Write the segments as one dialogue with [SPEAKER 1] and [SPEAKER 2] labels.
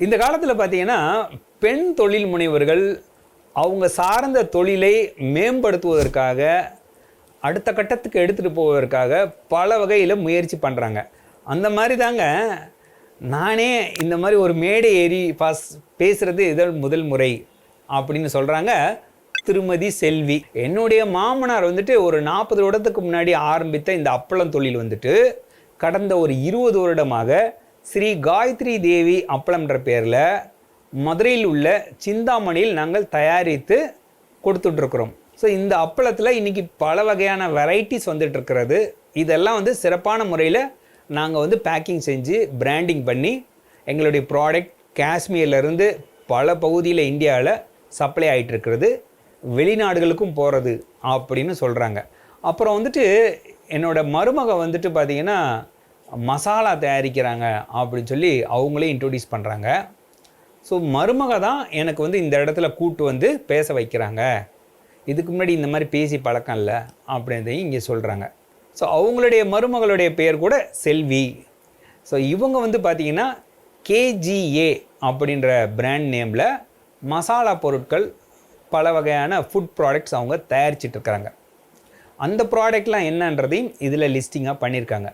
[SPEAKER 1] இந்த காலத்தில் பார்த்தீங்கன்னா பெண் தொழில் முனைவர்கள் அவங்க சார்ந்த தொழிலை மேம்படுத்துவதற்காக அடுத்த கட்டத்துக்கு எடுத்துகிட்டு போவதற்காக பல வகையில் முயற்சி பண்ணுறாங்க அந்த மாதிரி தாங்க நானே இந்த மாதிரி ஒரு மேடை ஏறி பாஸ் பேசுகிறது இதழ் முதல் முறை அப்படின்னு சொல்கிறாங்க திருமதி செல்வி. என்னுடைய மாமனார் வந்துட்டு ஒரு நாற்பது வருடத்துக்கு முன்னாடி ஆரம்பித்த இந்த அப்பளம் தொழில் வந்துட்டு கடந்த ஒரு இருபது வருடமாக ஸ்ரீ காயத்ரி தேவி அப்பளம்ன்ற பேரில் மதுரையில் உள்ள சிந்தாமணியில் நாங்கள் தயாரித்து கொடுத்துட்ருக்குறோம் ஸோ இந்த அப்பளத்தில் இன்றைக்கி பல வகையான வெரைட்டிஸ் வந்துட்டு இருக்கிறது இதெல்லாம் வந்து சிறப்பான முறையில் நாங்கள் வந்து பேக்கிங் செஞ்சு பிராண்டிங் பண்ணி எங்களுடைய ப்ராடக்ட் காஷ்மீர்லேருந்து பல பகுதியில் இந்தியாவில் சப்ளை ஆகிட்டுருக்கிறது வெளிநாடுகளுக்கும் போகிறது அப்படின்னு சொல்கிறாங்க அப்புறம் வந்துட்டு என்னோட மருமக வந்துட்டு பார்த்தீங்கன்னா மசாலா தயாரிக்கிறாங்க அப்படின்னு சொல்லி அவங்களே இன்ட்ரொடியூஸ் பண்ணுறாங்க ஸோ மருமக தான் எனக்கு வந்து இந்த இடத்துல கூட்டு வந்து பேச வைக்கிறாங்க. இதுக்கு முன்னாடி இந்த மாதிரி பேசி பழக்கம் இல்லை அப்படின்றதையும் இங்கே சொல்கிறாங்க ஸோ அவங்களுடைய மருமகளுடைய பெயர் கூட செல்வி. ஸோ இவங்க வந்து பார்த்தீங்கன்னா கேஜிஏ அப்படின்ற பிராண்ட் நேமில் மசாலா பொருட்கள் பல வகையான ஃபுட் ப்ராடக்ட்ஸ் அவங்க தயாரிச்சிட்டு இருக்கிறாங்க அந்த ப்ராடக்ட்லாம் என்னன்றதையும் இதில் லிஸ்டிங்காக பண்ணியிருக்காங்க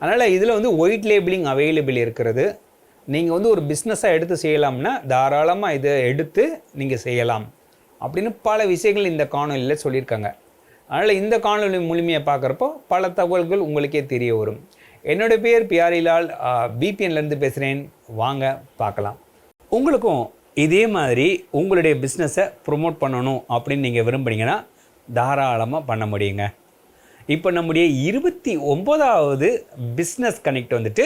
[SPEAKER 1] அதனால் இதில் வந்து ஒயிட் லேபிளிங் அவைலபிள் இருக்கிறது. நீங்கள் வந்து ஒரு பிஸ்னஸாக எடுத்து செய்யலாம்னா தாராளமாக இதை எடுத்து நீங்கள் செய்யலாம். அப்படின்னு பல விஷயங்கள் இந்த காணொலியில் சொல்லியிருக்காங்க. அதனால் இந்த காணொலி முழுமையாக பார்க்குறப்போ பல தகவல்கள் உங்களுக்கே தெரிய வரும். என்னோடய பேர் பியாரிலால் பிபிஎன்லேருந்து பேசுகிறேன் வாங்க பார்க்கலாம். உங்களுக்கும் இதே மாதிரி உங்களுடைய பிஸ்னஸை ப்ரொமோட் பண்ணணும் அப்படின்னு நீங்கள் விரும்புனீங்கன்னா தாராளமாக பண்ண முடியுங்க. இப்போ நம்முடைய இருபத்தி ஒம்போதாவது பிஸ்னஸ் கனெக்ட் வந்துட்டு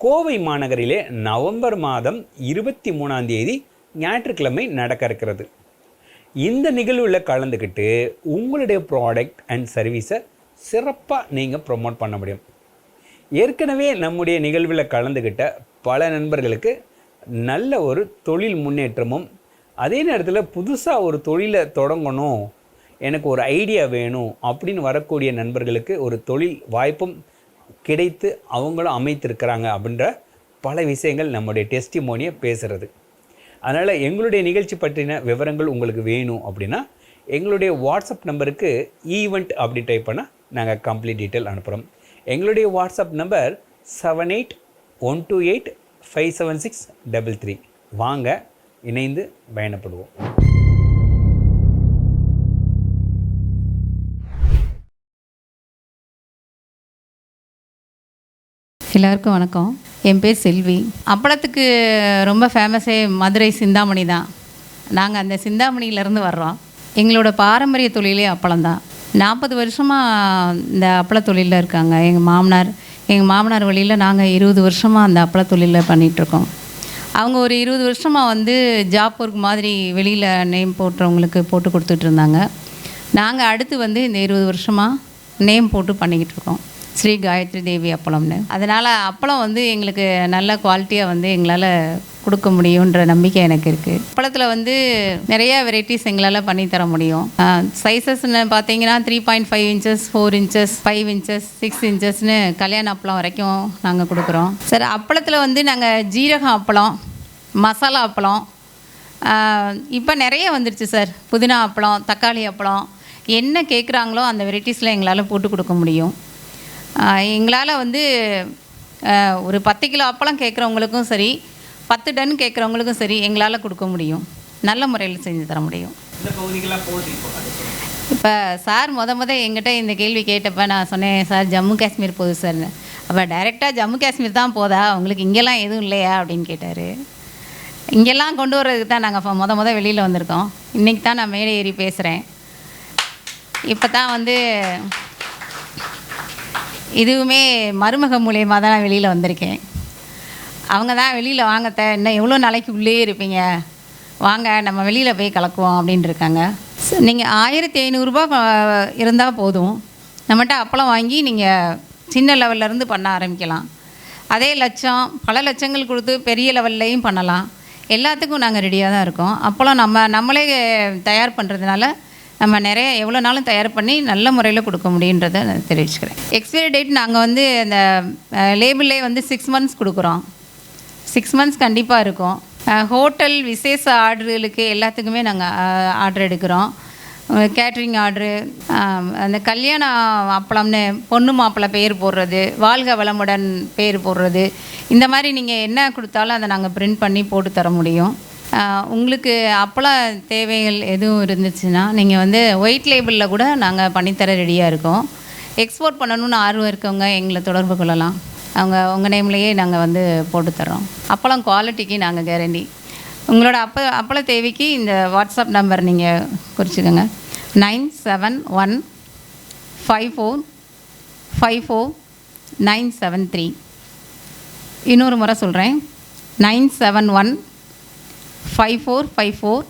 [SPEAKER 1] கோவை மாநகரிலே நவம்பர் மாதம் இருபத்தி மூணாம் தேதி ஞாயிற்றுக்கிழமை நடக்க இருக்கிறது. இந்த நிகழ்வில் கலந்துக்கிட்டு உங்களுடைய ப்ராடக்ட் அண்ட் சர்வீஸை சிறப்பாக நீங்கள் ப்ரொமோட் பண்ண முடியும். ஏற்கனவே நம்முடைய நிகழ்வில் கலந்துக்கிட்ட பல நண்பர்களுக்கு நல்ல ஒரு தொழில் முன்னேற்றமும் அதே நேரத்தில் புதுசாக ஒரு தொழிலை தொடங்கணும் எனக்கு ஒரு ஐடியா வேணும் அப்படின்னு வரக்கூடிய நண்பர்களுக்கு ஒரு தொழில் வாய்ப்பும் கிடைத்து அவங்களும் அமைத்திருக்கிறாங்க அப்படின்ற பல விஷயங்கள் நம்முடைய டெஸ்டிமோனியை பேசுகிறது அதனால் எங்களுடைய நிகழ்ச்சி பற்றின விவரங்கள் உங்களுக்கு வேணும் அப்படின்னா எங்களுடைய வாட்ஸ்அப் நம்பருக்கு ஈவெண்ட் அப்படி டைப் பண்ணால் நாங்கள் கம்ப்ளீட் டீட்டெயில் அனுப்புகிறோம் எங்களுடைய WhatsApp number seven eight one two eight five seven six double three வாங்க இணைந்து பயணப்படுவோம்.
[SPEAKER 2] எல்லாருக்கும் வணக்கம். என் பேர் செல்வி. அப்பளத்துக்கு ரொம்ப ஃபேமஸே மதுரை சிந்தாமணி தான். நாங்கள் அந்த சிந்தாமணியிலேருந்து வர்றோம். எங்களோட பாரம்பரிய தொழிலே அப்பளம் தான் நாற்பது வருஷமாக இந்த அப்பள தொழிலில் இருக்காங்க. எங்கள் மாமனார் எங்கள் மாமனார் வழியில் நாங்கள் இருபது வருஷமாக அந்த அப்பள தொழிலில் பண்ணிகிட்ருக்கோம் அவங்க ஒரு இருபது வருஷமாக வந்து ஜாப் ஒர்க் மாதிரி வெளியில் நேம் போட்டுறவங்களுக்கு போட்டு கொடுத்துட்ருந்தாங்க நாங்கள் அடுத்து வந்து இந்த இருபது வருஷமாக நேம் போட்டு பண்ணிக்கிட்டு இருக்கோம் ஸ்ரீ காயத்ரி தேவி அப்பளம்னு. அதனால் அப்பளம் வந்து எங்களுக்கு நல்ல குவாலிட்டியாக வந்து எங்களால் கொடுக்க முடியுன்ற நம்பிக்கை எனக்கு இருக்குது அப்பளத்தில் வந்து நிறைய வெரைட்டிஸ் எங்களால் பண்ணி தர முடியும். சைஸஸ்னு பார்த்தீங்கன்னா three point five inches four inches five inches six இன்ச்சஸ்னு கல்யாண அப்பளம் வரைக்கும் நாங்கள் கொடுக்குறோம். சார் அப்பளத்தில் வந்து நாங்கள் ஜீரகம் அப்பளம் மசாலா அப்பளம் இப்போ நிறைய வந்துருச்சு சார். புதினா அப்பளம் தக்காளி அப்பளம் என்ன கேட்குறாங்களோ அந்த வெரைட்டிஸில் எங்களால் போட்டு கொடுக்க முடியும். எங்களால் வந்து ஒரு பத்து கிலோ அப்பளம் கேட்குறவங்களுக்கும் சரி பத்து டன் கேட்குறவங்களுக்கும் சரி எங்களால் கொடுக்க முடியும். நல்ல முறையில் செஞ்சு தர முடியும். இப்போ சார் முத முத எங்கிட்ட இந்த கேள்வி கேட்டப்ப நான் சொன்னேன் சார் ஜம்மு காஷ்மீர் போகுது சார்னு அப்போ டைரெக்டாக ஜம்மு காஷ்மீர் தான் போதா? உங்களுக்கு இங்கெல்லாம் எதுவும் இல்லையா? அப்படின்னு கேட்டார். இங்கெல்லாம் கொண்டு வர்றதுக்கு தான் நாங்கள் முத முத வெளியில் வந்திருக்கோம். இன்றைக்கி தான் நான் மேடை ஏறி பேசுகிறேன் இப்போ தான் வந்து இதுவுமே மருமக மூலியமாக தான் நான் வெளியில் வந்திருக்கேன். அவங்க தான் வெளியில் வாங்க த இன்னும் எவ்வளோ நாளைக்கு உள்ளே இருப்பீங்க? வாங்க நம்ம வெளியில் போய் கலக்குவோம் அப்படின்னு இருக்காங்க. நீங்கள் ஆயிரத்தி ஐநூறுரூபா இருந்தால் போதும். நம்மகிட்ட அப்பளம் வாங்கி நீங்கள் சின்ன லெவல்ல இருந்து பண்ண ஆரம்பிக்கலாம். அதே லட்சம் பல லட்சங்கள் கொடுத்து பெரிய லெவல்லையும் பண்ணலாம். எல்லாத்துக்கும் நாங்கள் ரெடியாக தான் இருக்கோம். அப்பளம் நம்ம நம்மளே தயார் பண்ணுறதுனால நம்ம நிறைய எவ்வளோ நாளும் தயார் பண்ணி நல்ல முறையில் கொடுக்க முடியுன்றதை நான் தெரிவிச்சுக்கிறேன். எக்ஸ்பைரி டேட் நாங்கள் வந்து அந்த லேபிளே வந்து சிக்ஸ் மந்த்ஸ் கொடுக்குறோம். சிக்ஸ் மந்த்ஸ் கண்டிப்பாக இருக்கும். ஹோட்டல் விசேஷ ஆர்டர்களுக்கு எல்லாத்துக்குமே நாங்கள் ஆர்டர் எடுக்கிறோம். கேட்ரிங் ஆர்டரு அந்த கல்யாண அப்பளம்னு பொண்ணு மாப்பிள்ளை பேர் போடுறது வாழ்க வளமுடன் பேர் போடுறது இந்த மாதிரி நீங்கள் என்ன கொடுத்தாலும் அதை நாங்கள் பிரிண்ட் பண்ணி போட்டு தர முடியும். உங்களுக்கு அப்பளம் தேவைகள் எதுவும் இருந்துச்சுன்னா நீங்கள் வந்து ஒயிட் லேபிளில் கூட நாங்கள் பண்ணித்தர ரெடியாக இருக்கோம். எக்ஸ்போர்ட் பண்ணணும்னு ஆர்வம் இருக்கவங்க எங்களை தொடர்பு கொள்ளலாம். அவங்க உங்கள் நேம்லேயே நாங்கள் வந்து போட்டு தர்றோம். அப்பளம் குவாலிட்டிக்கு நாங்கள் கேரண்டி உங்களோட அப்ப அப்பள தேவைக்கு இந்த வாட்ஸ்அப் நம்பர் நீங்கள் குறிச்சிக்கோங்க. Nine seven one five four five four nine seven three இன்னொரு முறை சொல்கிறேன் nine seven one five four five four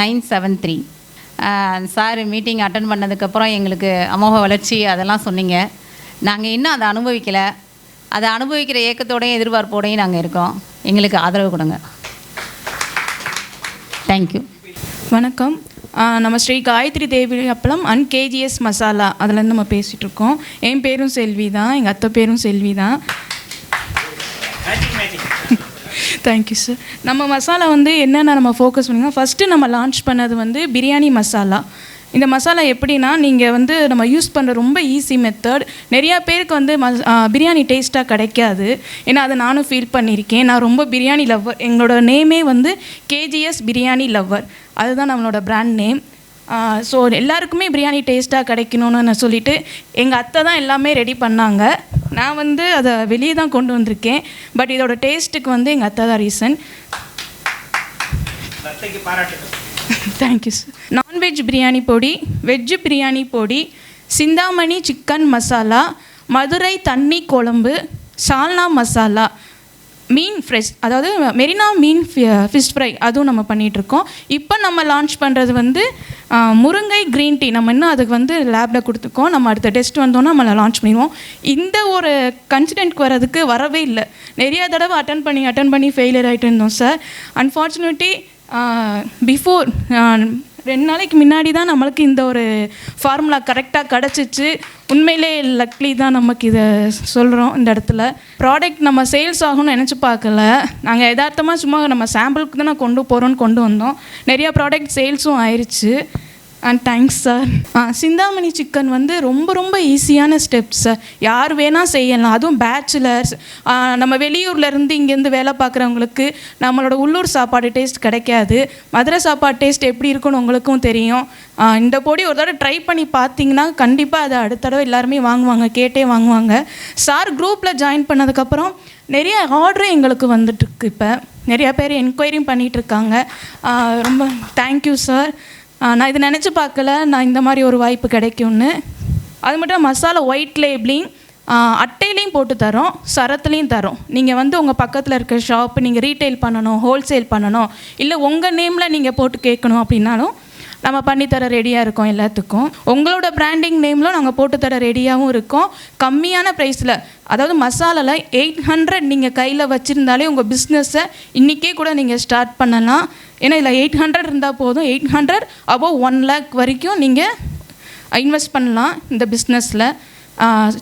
[SPEAKER 2] nine seven three sir meeting attend பண்ணதுக்கப்புறம் எங்களுக்கு அமோக வளர்ச்சி அதெல்லாம் சொன்னீங்க. நாங்கள் இன்னும் அதை அனுபவிக்கலை. அதை அனுபவிக்கிற ஏக்கத்தோடையும் எதிர்பார்ப்போடையும் நாங்கள் இருக்கோம். எங்களுக்கு ஆதரவு கொடுங்க. தேங்க்யூ
[SPEAKER 3] வணக்கம். நம்ம ஸ்ரீ காயத்ரி தேவி அப்பளம் அண்ட் கேஜிஎஸ் மசாலா. அதுலேருந்து நம்ம பேசிகிட்ருக்கோம் என் பேரும் செல்வி தான் எங்கள் அத்தை பேரும் செல்வி தான் தேங்க்யூ சார் நம்ம மசாலா வந்து என்னென்ன நம்ம ஃபோக்கஸ் பண்ணிங்கன்னா ஃபஸ்ட்டு நம்ம லான்ச் பண்ணது வந்து பிரியாணி மசாலா இந்த மசாலா எப்படின்னா நீங்கள் வந்து நம்ம யூஸ் பண்ணுற ரொம்ப ஈஸி மெத்தட் நிறையா பேருக்கு வந்து மஸ் பிரியாணி டேஸ்ட்டாக கிடைக்காது. ஏன்னா அதை நானும் ஃபீல் பண்ணியிருக்கேன். நான் ரொம்ப பிரியாணி லவ்வர் எங்களோட நேமே வந்து கேஜிஎஸ் பிரியாணி லவ்வர் அதுதான் நம்மளோட பிராண்ட் நேம் ஸோ எல்லாருக்குமே பிரியாணி டேஸ்ட்டாக கிடைக்கணும்னு நான் சொல்லிவிட்டு எங்கள் அத்தை தான் எல்லாமே ரெடி பண்ணாங்க. நான் வந்து அதை வெளியே தான் கொண்டு வந்திருக்கேன். பட் இதோட டேஸ்ட்டுக்கு வந்து எங்கள் அத்தை தான் reason thank you sir non veg biryani பொடி வெஜ் பிரியாணி பொடி சிந்தாமணி சிக்கன் மசாலா மதுரை தண்ணி குழம்பு சால்னா மசாலா. மீன் ஃப்ரெஷ் அதாவது மெரினா மீன் ஃபிஷ் ஃப்ரை அதுவும் நம்ம பண்ணிகிட்ருக்கோம் இப்போ நம்ம லான்ச் பண்ணுறது வந்து முருங்கை க்ரீன் டீ நம்ம இன்னும் அதுக்கு வந்து லேபில் கொடுத்துருக்கோம். நம்ம அடுத்த டெஸ்ட் வந்தோன்னா நம்ம லான்ச் பண்ணிடுவோம். இந்த ஒரு கன்சிடென்ட்க்கு வரதுக்கு வரவே இல்லை. நிறைய தடவை அட்டன் பண்ணி அட்டன் பண்ணி ஃபெயிலியர் ஆகிட்டு இருந்தோம் சார் அன்ஃபார்ச்சுனேட்லி பிஃபோர் ரெண்டு நாளைக்கு முன்னாடி தான் நம்மளுக்கு இந்த ஒரு ஃபார்முலா கரெக்டாக கிடச்சிச்சு. உண்மையிலே லக்லி தான் நமக்கு இதை சொல்கிறோம் இந்த இடத்துல. ப்ராடக்ட் நம்ம சேல்ஸ் ஆகும்னு நினச்சி பார்க்கல. நாங்கள் யதார்த்தமாக சும்மா நம்ம சாம்பிளுக்கு தான் கொண்டு போகிறோன்னு கொண்டு வந்தோம். நிறையா ப்ராடக்ட் சேல்ஸும் ஆயிடுச்சு and thanks sir Chintamani chicken வந்து ரொம்ப ரொம்ப ஈஸியான ஸ்டெப்ஸ் சார் யார் வேணால் செய்யலாம். அதுவும் பேச்சுலர்ஸ் நம்ம வெளியூர்லேருந்து இங்கேருந்து வேலை பார்க்குறவங்களுக்கு நம்மளோட உள்ளூர் சாப்பாடு டேஸ்ட் கிடைக்காது. மதுரை சாப்பாடு டேஸ்ட் எப்படி இருக்குன்னு உங்களுக்கும் தெரியும். இந்த பொடி ஒரு தடவை ட்ரை பண்ணி பார்த்தீங்கன்னா கண்டிப்பாக அதை அடுத்த தடவை எல்லாருமே வாங்குவாங்க கேட்டே வாங்குவாங்க. சார் குரூப்பில் ஜாயின் பண்ணதுக்கப்புறம் நிறைய ஆர்டரும் எங்களுக்கு வந்துட்டுருக்கு இப்போ. நிறையா பேர் என்கொயரியும் பண்ணிகிட்ருக்காங்க ரொம்ப தேங்க்யூ சார் நான் இது நினச்சி பார்க்கல. நான் இந்த மாதிரி ஒரு வாய்ப்பு கிடைக்கும்னு. அது மட்டும் மசாலா ஒயிட் லேபிளிங் அட்டையிலையும் போட்டு தரோம் சரத்துலேயும் தரோம். நீங்கள் வந்து உங்கள் பக்கத்தில் இருக்க ஷாப் நீங்கள் ரீட்டைல் பண்ணணும் ஹோல்சேல் பண்ணணும் இல்லை உங்கள் நேமில் நீங்கள் போட்டு கேட்கணும் அப்படின்னாலும் நம்ம பண்ணித்தர ரெடியாக இருக்கோம் எல்லாத்துக்கும். உங்களோட பிராண்டிங் நேமில் நாங்கள் போட்டு தர ரெடியாகவும் இருக்கோம். கம்மியான ப்ரைஸில் அதாவது மசாலாவில் எயிட் ஹண்ட்ரட் நீங்கள் கையில் வச்சுருந்தாலே உங்கள் பிஸ்னஸை இன்றைக்கே கூட நீங்கள் ஸ்டார்ட் பண்ணலாம். ஏன்னா இதில் எயிட் ஹண்ட்ரட் இருந்தால் போதும். Eight hundred above one lakh வரைக்கும் நீங்கள் இன்வெஸ்ட் பண்ணலாம் இந்த பிஸ்னஸில்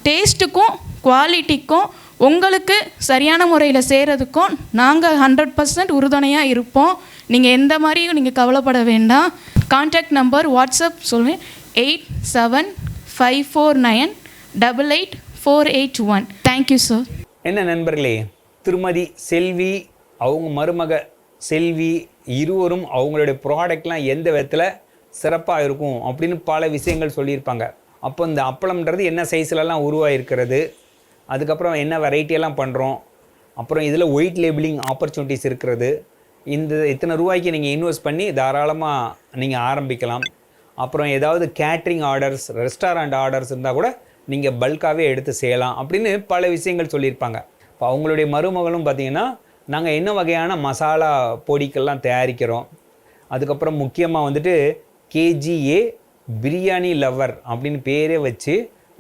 [SPEAKER 3] டேஸ்ட்டுக்கும் குவாலிட்டிக்கும் உங்களுக்கு சரியான முறையில் செய்கிறதுக்கும் நாங்கள் ஹண்ட்ரட் பர்சன்ட் உறுதுணையாக இருப்போம். நீங்கள் எந்த மாதிரியும் நீங்கள் கவலைப்பட வேண்டாம். கான்டாக்ட் நம்பர் வாட்ஸ்அப் சொல்லுவேன் eight seven five four nine double eight four eight one thank you sir
[SPEAKER 1] என்ன நண்பர்களே திருமதி செல்வி அவங்க மருமக செல்வி இருவரும் அவங்களுடைய ப்ராடக்ட்லாம் எந்த விதத்தில் சிறப்பாக இருக்கும் அப்படின்னு பல விஷயங்கள் சொல்லியிருப்பாங்க. அப்போ இந்த அப்பளம்ன்றது என்ன சைஸ்லலாம் உருவாகிருக்கிறது அதுக்கப்புறம் என்ன வெரைட்டியெல்லாம் எல்லாம் பண்ணுறோம் அப்புறம் இதில் ஒயிட் லேபிளிங் ஆப்பர்ச்சுனிட்டிஸ் இருக்கிறது. இந்த இத்தனை ரூபாய்க்கு நீங்கள் இன்வெஸ்ட் பண்ணி தாராளமாக நீங்கள் ஆரம்பிக்கலாம். அப்புறம் ஏதாவது கேட்ரிங் ஆர்டர்ஸ் ரெஸ்டாரண்ட் ஆர்டர்ஸ் இருந்தால் கூட நீங்கள் பல்காகவே எடுத்து செய்யலாம் அப்படின்னு பல விஷயங்கள் சொல்லியிருப்பாங்க. இப்போ அவங்களுடைய மருமகளும் பார்த்தீங்கன்னா நாங்கள் என்ன வகையான மசாலா பொடிக்கெல்லாம் தயாரிக்கிறோம்? அதுக்கப்புறம் முக்கியமாக வந்துட்டு கேஜிஏ பிரியாணி லவர் அப்படின்னு பேரே வச்சு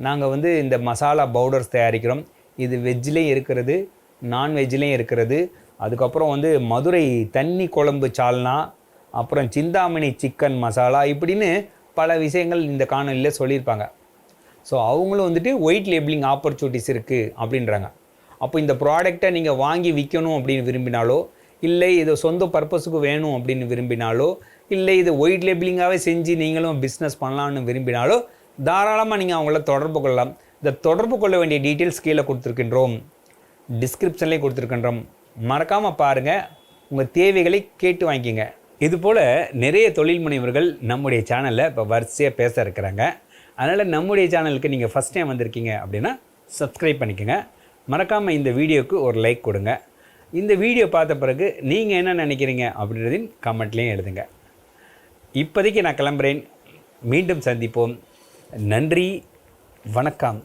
[SPEAKER 1] நாங்கள் வந்து இந்த மசாலா பவுடர்ஸ் தயாரிக்கிறோம். இது வெஜ்லேயும் இருக்கிறது நான்வெஜ்லேயும் இருக்கிறது. அதுக்கப்புறம் வந்து மதுரை தண்ணி குழம்பு சால்னா அப்புறம் சிந்தாமணி சிக்கன் மசாலா இப்படின்னு பல விஷயங்கள் இந்த காணொலியில் சொல்லியிருப்பாங்க. ஸோ அவங்களும் வந்துட்டு ஒயிட் லேபிளிங் ஆப்பர்ச்சுனிட்டிஸ் இருக்குது அப்படின்றாங்க. அப்போ இந்த ப்ராடக்டை நீங்கள் வாங்கி விற்கணும் அப்படின்னு விரும்பினாலோ இல்லை இதை சொந்த பர்பஸுக்கு வேணும் அப்படின்னு விரும்பினாலோ இல்லை இது ஒயிட் லேபிளிங்காகவே செஞ்சு நீங்களும் பிஸ்னஸ் பண்ணலான்னு விரும்பினாலோ தாராளமாக நீங்கள் அவங்கள தொடர்பு கொள்ளலாம். இந்த தொடர்பு கொள்ள வேண்டிய டீட்டெயில்ஸ் கீழே கொடுத்துருக்கின்றோம். டிஸ்கிரிப்ஷன்லேயே கொடுத்துருக்கின்றோம். மறக்காமல் பாருங்கள் உங்கள் தேவைகளை கேட்டு வாங்கிக்கோங்க. இதுபோல் நிறைய தொழில் முனைவர்கள் நம்முடைய சேனலில் இப்போ வரிசையாக பேச இருக்கிறாங்க. அதனால் நம்முடைய சேனலுக்கு நீங்கள் ஃபஸ்ட் டைம் வந்திருக்கீங்க அப்படின்னா சப்ஸ்கிரைப் பண்ணிக்கோங்க. மறக்காமல் இந்த வீடியோவுக்கு ஒரு லைக் கொடுங்க. இந்த வீடியோ பார்த்த பிறகு நீங்கள் என்ன நினைக்கிறீங்க அப்படின்றதையும் கமெண்ட்லேயும் எழுதுங்க. இப்போதைக்கு நான் கிளம்புறேன். மீண்டும் சந்திப்போம். நன்றி வணக்கம்.